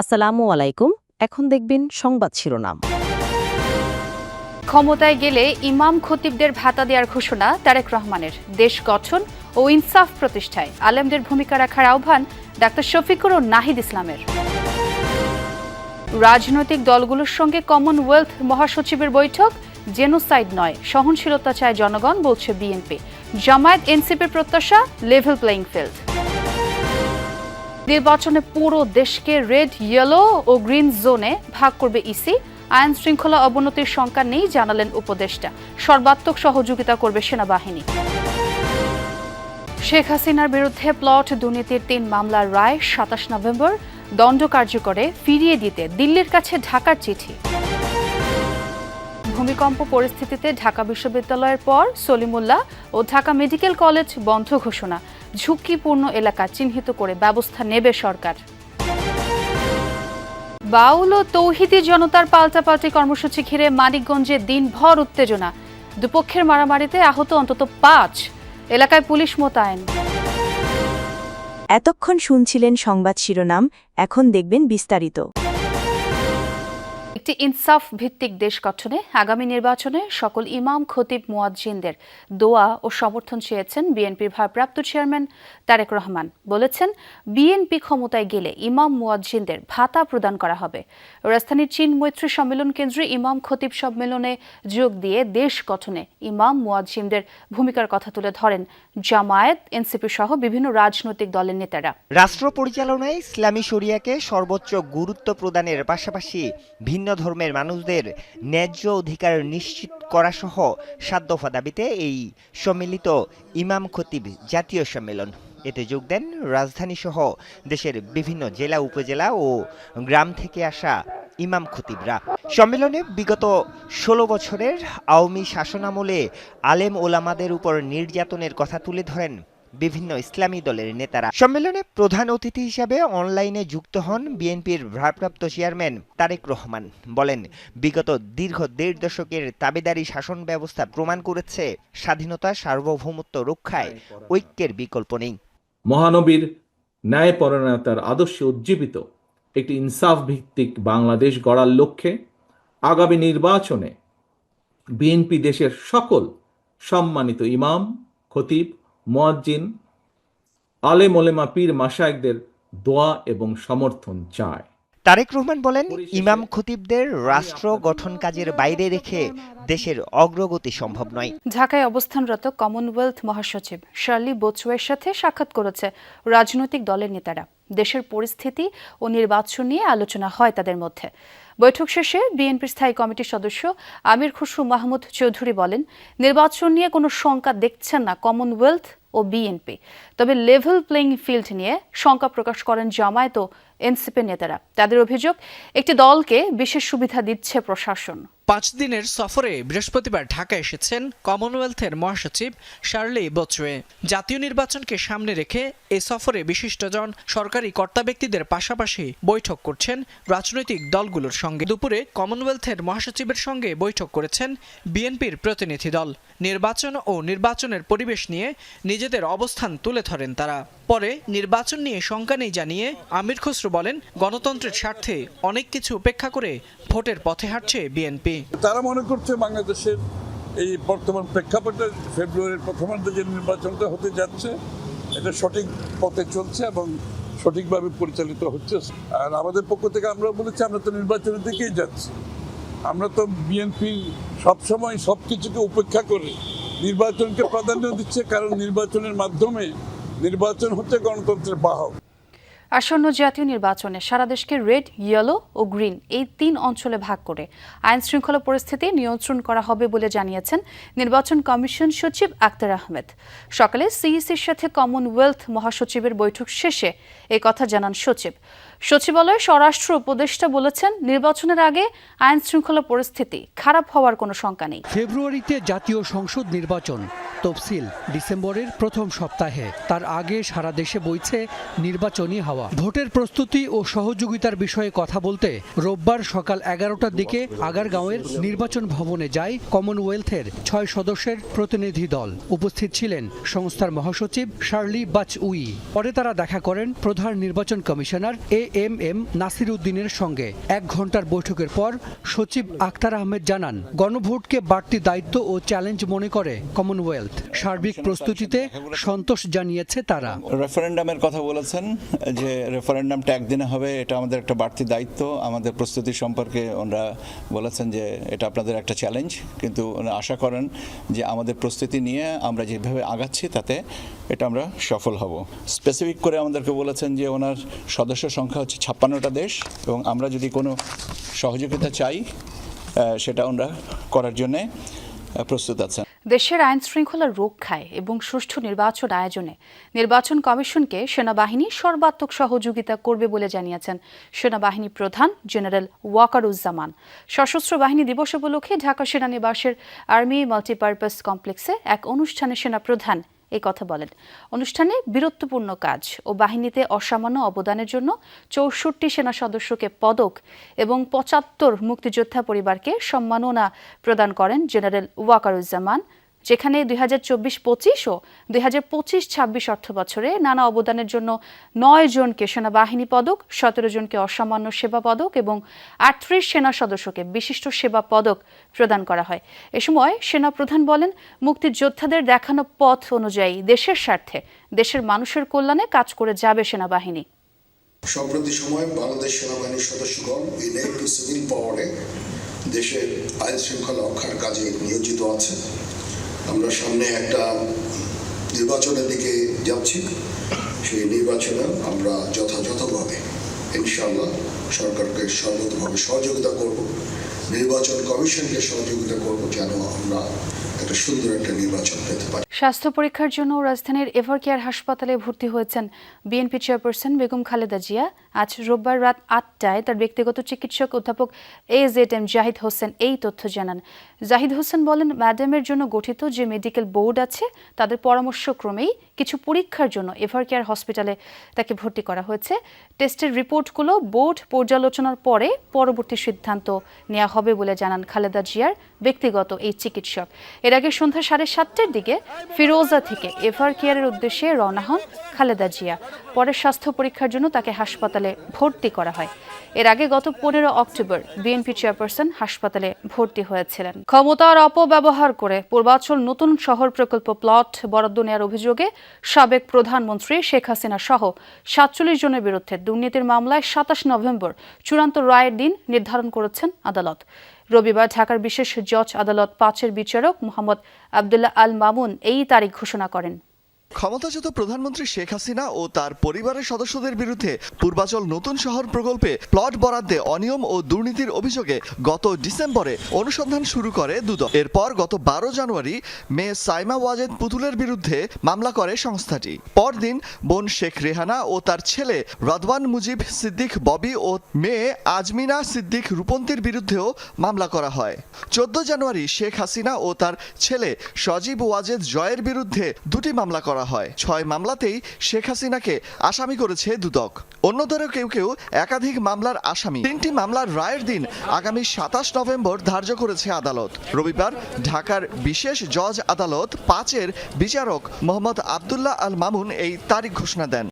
আসসালামু আলাইকুম। এখন দেখবেন সংবাদ শিরোনাম। ক্ষমতায় গেলে ইমাম খতিবদের ভাতা দেওয়ার ঘোষণা তারেক রহমানের। দেশ গঠন ও ইনসাফ প্রতিষ্ঠায় আলেমদের ভূমিকা রাখার আহ্বান ডাক্তার শফিকুর ও নাহিদ ইসলামের। রাজনৈতিক দলগুলোর সঙ্গে কমনওয়েলথ মহাসচিবের বৈঠক, জেনোসাইড নয়, সহনশীলতা চায় জনগণ, বলছে বিএনপি। জামায়াত এনসিপির প্রত্যাশা লেভেল প্লেইং ফিল্ড নির্বাচনে পুরো দেশকে রেড ইয়েলো ও গ্রিন জোনে ভাগ করবে ইসি আইন শৃঙ্খলা অবনতির শঙ্কা নেই, জানালেন উপদেষ্টা। সর্বাত্মক সহযোগিতা করবে সেনাবাহিনী। শেখ হাসিনার বিরুদ্ধে প্লট দুর্নীতির তিন মামলার রায় সাতাশ নভেম্বর, দণ্ড কার্যকরে ফিরিয়ে দিতে দিল্লির কাছে ঢাকার চিঠি। ভূমিকম্প পরিস্থিতিতে ঢাকা বিশ্ববিদ্যালয়ের পর সলিমুল্লাহ ও ঢাকা মেডিকেল কলেজ বন্ধ ঘোষণা। ঝুঁকিপূর্ণ এলাকা চিহ্নিত করে ব্যবস্থা নেবে সরকার। বাউল ও তৌহিদি জনতার পাল্টাপাল্টি কর্মসূচি ঘিরে মানিকগঞ্জে দিনভর উত্তেজনা। দুপক্ষের মারামারিতে আহত অন্তত পাঁচ এলাকায় পুলিশ মোতায়েন। এতক্ষণ শুনছিলেন সংবাদ শিরোনাম, এখন দেখবেন বিস্তারিত। একটি ইনসাফ ভিত্তিক দেশ গঠনে আগামী নির্বাচনে সকল ইমাম, খতিব, মুয়াজ্জিনদের দোয়া ও সমর্থন চেয়েছেন বিএনপির ভারপ্রাপ্ত চেয়ারম্যান তারেক রহমান। বলেছেন, বিএনপি ক্ষমতায় গেলে ইমাম, মুয়াজ্জিনদের ভাতা প্রদান করা হবে। রাজধানীর চীন মৈত্রী সম্মেলন কেন্দ্রে ইমাম, খতিব সম্মেলনে যোগ দিয়ে দেশ গঠনে ইমাম, মুয়াজ্জিনদের ভূমিকার কথা তুলে ধরেন জামায়াত, এনসিপি সহ বিভিন্ন রাজনৈতিক দলের নেতারা। রাষ্ট্র পরিচালনায় ইসলামী শরিয়াকে সর্বোচ্চ গুরুত্ব প্রদানের পাশাপাশি ধর্মের মানুষদের ন্যায্য অধিকার নিশ্চিত করা সহ সাত দফা দাবিতে এই সম্মিলিত ইমাম খতিব জাতীয় সম্মেলন। এতে যোগ দেন রাজধানী সহ দেশের বিভিন্ন জেলা, উপজেলা ও গ্রাম থেকে আসা ইমাম খতিবরা। সম্মেলনে বিগত ষোলো বছরের আওয়ামী শাসনামলে আলেম ওলামাদের উপর নির্যাতনের কথা তুলে ধরেন বিভিন্ন ইসলামী দলের নেতারা। সম্মেলনে প্রধান অতিথি হিসাবে অনলাইনে যুক্ত হন বিএনপির ভারপ্রাপ্ত চেয়ারম্যান তারেক রহমান। বলেন, বিগত দীর্ঘ দেড় দশকের তাবেদারি শাসন ব্যবস্থা প্রমাণ করেছে স্বাধীনতা সার্বভৌমত্ব রক্ষায় ঐক্যের বিকল্প নেই। মহানবীর ন্যায়পরায়ণতার আদর্শে উজ্জীবিত একটি ইনসাফ ভিত্তিক বাংলাদেশ গড়ার লক্ষ্যে আগামী নির্বাচনে বিএনপি দেশের সকল সম্মানিত ইমাম, খতিব মোয়াজ্জিন আলেম ওলেমা পীর মাসায়কদের দোয়া এবং সমর্থন চায়। তারেক রহমান বলেন ইমাম খতিবদের রাষ্ট্র গঠন কাজের বাইরে রেখে দেশের অগ্রগতি সম্ভব নয়। ঢাকায় অবস্থানরত কমনওয়েলথ মহাসচিব শার্লি বোচওয়ের সাথে সাক্ষাৎ করেছে রাজনৈতিক দলের নেতারা। দেশের পরিস্থিতি ও নির্বাচন নিয়ে আলোচনা হয় তাদের মধ্যে। বৈঠক শেষে বিএনপির স্থায়ী কমিটির সদস্য আমির খুসরু মাহমুদ চৌধুরী বলেন, নির্বাচন নিয়ে কোনো শঙ্কা দেখছেন না কমনওয়েলথ ও বিএনপি। তবে লেভেল প্লেইং ফিল্ড নিয়ে শঙ্কা প্রকাশ করেন জামায়াত ও এনসিপি নেতারা। তাদের অভিযোগ, একটি দলকে বিশেষ সুবিধা দিচ্ছে প্রশাসন। পাঁচ দিনের সফরে বৃহস্পতিবার ঢাকা এসেছেন কমনওয়েলথের মহাসচিব শার্লি বোচওয়ে জাতীয় নির্বাচনকে সামনে রেখে এ সফরে বিশিষ্টজন সরকারি কর্তা ব্যক্তিদের পাশাপাশি বৈঠক করছেন রাজনৈতিক দলগুলোর সঙ্গে। দুপুরে কমনওয়েলথের মহাসচিবের সঙ্গে বৈঠক করেছেন বিএনপির প্রতিনিধি দল। নির্বাচন ও নির্বাচনের পরিবেশ নিয়ে নিজেদের অবস্থান তুলে ধরেন তারা। পরে নির্বাচন নিয়ে শঙ্কা নেই জানিয়ে আমির খসরু বলেন, গণতন্ত্রের স্বার্থে অনেক কিছু উপেক্ষা করে ভোটের পথে হাঁটছে বিএনপি। তারা মনে করছে বাংলাদেশের এই বর্তমান প্রেক্ষাপটে ফেব্রুয়ারির প্রথমার্ধে যে নির্বাচনটা হতে যাচ্ছে, এটা সঠিক পথে চলছে এবং সঠিকভাবে পরিচালিত হচ্ছে। আর আমাদের পক্ষ থেকে আমরা বলেছি, আমরা তো নির্বাচনের দিকেই যাচ্ছি। আমরা তো বিএনপি সবসময় সব কিছুকে উপেক্ষা করে নির্বাচনকে প্রাধান্য দিচ্ছে, কারণ নির্বাচনের মাধ্যমে নির্বাচন হচ্ছে গণতন্ত্রের বাহক। আসন্ন জাতীয় নির্বাচনে সারা দেশকে রেড ইয়েলো ও গ্রিন এই তিন অঞ্চলে ভাগ করে আইন শৃঙ্খলা পরিস্থিতি নিয়ন্ত্রণ করা হবে বলে জানিয়েছেন নির্বাচন কমিশন সচিব আক্তার আহমেদ। সকালে সিইসির সাথে কমনওয়েলথ মহাসচিবের বৈঠক শেষে এই কথা জানান সচিব। সচিবালয়ের স্বরাষ্ট্র উপদেষ্টা বলেছেন, নির্বাচনের আগে আইন শৃঙ্খলা পরিস্থিতি খারাপ হওয়ার কোনো শঙ্কা নেই। ফেব্রুয়ারিতে জাতীয় সংসদ নির্বাচন তফসিল ডিসেম্বরের প্রথম সপ্তাহে। তার আগে সারা দেশে বইছে নির্বাচনী হাওয়া। ভোটের প্রস্তুতি ও সহযোগিতার বিষয়ে কথা বলতে রোববার সকাল এগারোটার দিকে আগারগাঁওয়ের নির্বাচন ভবনে যায় কমনওয়েলথের ছয় সদস্যের প্রতিনিধি দল। উপস্থিত ছিলেন সংস্থার মহাসচিব শার্লি বাচ উই পরে তারা দেখা করেন প্রধান নির্বাচন commissioner A M M Nasir উদ্দিনের সঙ্গে। এক ঘণ্টার বৈঠকের পর সচিব আখতার আহমেদ জানান, গণভোটকে বাড়তি দায়িত্ব ও চ্যালেঞ্জ মনে করে কমনওয়েলথ। সার্বিক প্রস্তুতিতে সন্তোষ জানিয়েছে তারা। রেফারেন্ডামের কথা বলেছেন যে রেফারেন্ডামটা একদিনে হবে, এটা আমাদের একটা বাড়তি দায়িত্ব। আমাদের প্রস্তুতি সম্পর্কে ওনারা বলেছেন যে এটা আপনাদের একটা চ্যালেঞ্জ কিন্তু আশা করেন যে আমাদের প্রস্তুতি নিয়ে আমরা যেভাবে আগাচ্ছি, তাতে এটা আমরা সফল হব। স্পেসিফিক করে আমাদেরকে বলেছেন যে ওনার সদস্য সংখ্যা হচ্ছে ছাপ্পান্নটা দেশ, এবং আমরা যদি কোনো সহযোগিতা চাই সেটা ওনারা করার জন্যে প্রস্তুত আছেন। দেশের আইন শৃঙ্খলা রক্ষায় এবং সুষ্ঠু নির্বাচন আয়োজনে নির্বাচন কমিশনকে সেনাবাহিনী সর্বাত্মক সহযোগিতা করবে বলে জানিয়েছেন সেনাবাহিনী প্রধান জেনারেল ওয়াকারুজ্জামান। সশস্ত্র বাহিনী দিবস উপলক্ষে ঢাকা সেনানিবাসের আর্মি মাল্টিপারপাস কমপ্লেক্সে এক অনুষ্ঠানে সেনা প্রধান এই কথা বলেন। অনুষ্ঠানে বীরত্বপূর্ণ কাজ ও বাহিনীতে অসামান্য অবদানের জন্য চৌষট্টি সেনা সদস্যকে পদক এবং পঁচাত্তর মুক্তিযোদ্ধা পরিবারকে সম্মাননা প্রদান করেন জেনারেল ওয়াকারুজ্জামান। যেখানে দুই হাজার চব্বিশ পঁচিশ ও দুই হাজার পঁচিশ ছাব্বিশ অর্থ বছরে নানা অবদানের জন্য নয় জনকে সেনাবাহিনী পদক, সতেরো জনকে অসামান্য সেবা পদক এবং আটত্রিশ সেনা সদস্যকে বিশিষ্ট সেবা পদক প্রদান করা হয়। এ সময় সেনা প্রধান বলেন, মুক্তিযোদ্ধাদের দেখানো পথ অনুযায়ী দেশের স্বার্থে, দেশের মানুষের কল্যাণে কাজ করে যাবে সেনাবাহিনী। সম্প্রতি সময় বাংলাদেশ সেনাবাহিনীর সদস্যগণ সিভিল পাওয়ারে দেশের আইন শৃঙ্খলা রক্ষার কাজে নিয়োজিত আছে আমরা সামনে একটা নির্বাচনের দিকে যাচ্ছি। সেই নির্বাচনে আমরা যথাযথভাবে ইনশাল্লাহ সরকারকে সর্বতভাবে সহযোগিতা করব, নির্বাচন কমিশনকে সহযোগিতা করব, যেন আমরা একটা সুন্দর একটা নির্বাচন পেতে পারি। স্বাস্থ্য পরীক্ষার জন্য রাজধানীর এভারকেয়ার হাসপাতালে ভর্তি হয়েছেন বিএনপি চেয়ারপারসন বেগম খালেদা জিয়া। আজ রোববার রাত আটটায় তার ব্যক্তিগত চিকিৎসক অধ্যাপক A Z M Zahid Hossain এই তথ্য জানান। জাহিদ হোসেন বলেন, ম্যাডামের জন্য গঠিত যে মেডিকেল বোর্ড আছে, তাদের পরামর্শক্রমেই কিছু পরীক্ষার জন্য এভারকেয়ার হসপিটালে তাকে ভর্তি করা হয়েছে। টেস্টের রিপোর্টগুলো বোর্ড পর্যালোচনার পরে পরবর্তী সিদ্ধান্ত নেওয়া হবে বলে জানান খালেদা জিয়ার ব্যক্তিগত এই চিকিৎসক। এর আগে সন্ধ্যা সাড়ে সাতটার দিকে ফিরোজা থেকে এভার কেয়ারের উদ্দেশ্যে রওনা হন খালেদা জিয়া। পরে স্বাস্থ্য পরীক্ষার জন্য তাকে হাসপাতালে ভর্তি করা হয়। এর আগে গত পনেরো অক্টোবর বিএনপি চেয়ারপারসন হাসপাতালে ভর্তি হয়েছিলেন। ক্ষমতার অপব্যবহার করে পূর্বাচল নতুন শহর প্রকল্প প্লট বরাদ্দ নেওয়ার অভিযোগে সাবেক প্রধানমন্ত্রী শেখ হাসিনা সহ সাতচল্লিশ জনের বিরুদ্ধে দুর্নীতির মামলায় সাতাশ নভেম্বর চূড়ান্ত রায়ের দিন নির্ধারণ করেছেন আদালত। রবিবার ঢাকার বিশেষ জজ আদালত পাঁচের বিচারক মোহাম্মদ আবদুল্লাহ আল মামুন এই তারিখ ঘোষণা করেন। ক্ষমতাচ্যুত প্রধানমন্ত্রী শেখ হাসিনা ও তার পরিবারের সদস্যদের বিরুদ্ধে পূর্বাচল নতুন শহর প্রকল্পে প্লট বরাদ্দে অনিয়ম ও দুর্নীতির অভিযোগে গত ডিসেম্বরে অনুসন্ধান শুরু করে দুদক। এরপর গত বারো জানুয়ারি মেয়ে সাইমা ওয়াজেদ পুতুলের বিরুদ্ধে মামলা করে সংস্থাটি। পরদিন বোন শেখ রেহানা ও তার ছেলে রদওয়ান মুজিব সিদ্দিক ববি ও মেয়ে আজমিনা সিদ্দিক রূপন্তীর বিরুদ্ধেও মামলা করা হয়। চোদ্দ জানুয়ারি শেখ হাসিনা ও তার ছেলে সজীব ওয়াজেদ জয়ের বিরুদ্ধে দুটি মামলা করা হয়। ছয় মামলাতেই শেখ হাসিনাকে আসামি করেছে দুদক। অন্যদেরও কেউ কেউ একাধিক মামলার আসামি। তিনটি মামলার রায়ের দিন আগামী সাতাশ নভেম্বর ধার্য করেছে আদালত। রবিবার ঢাকার বিশেষ জজ আদালত পাঁচের বিচারক মোহাম্মদ আবদুল্লাহ আল মামুন এই তারিখ ঘোষণা দেন।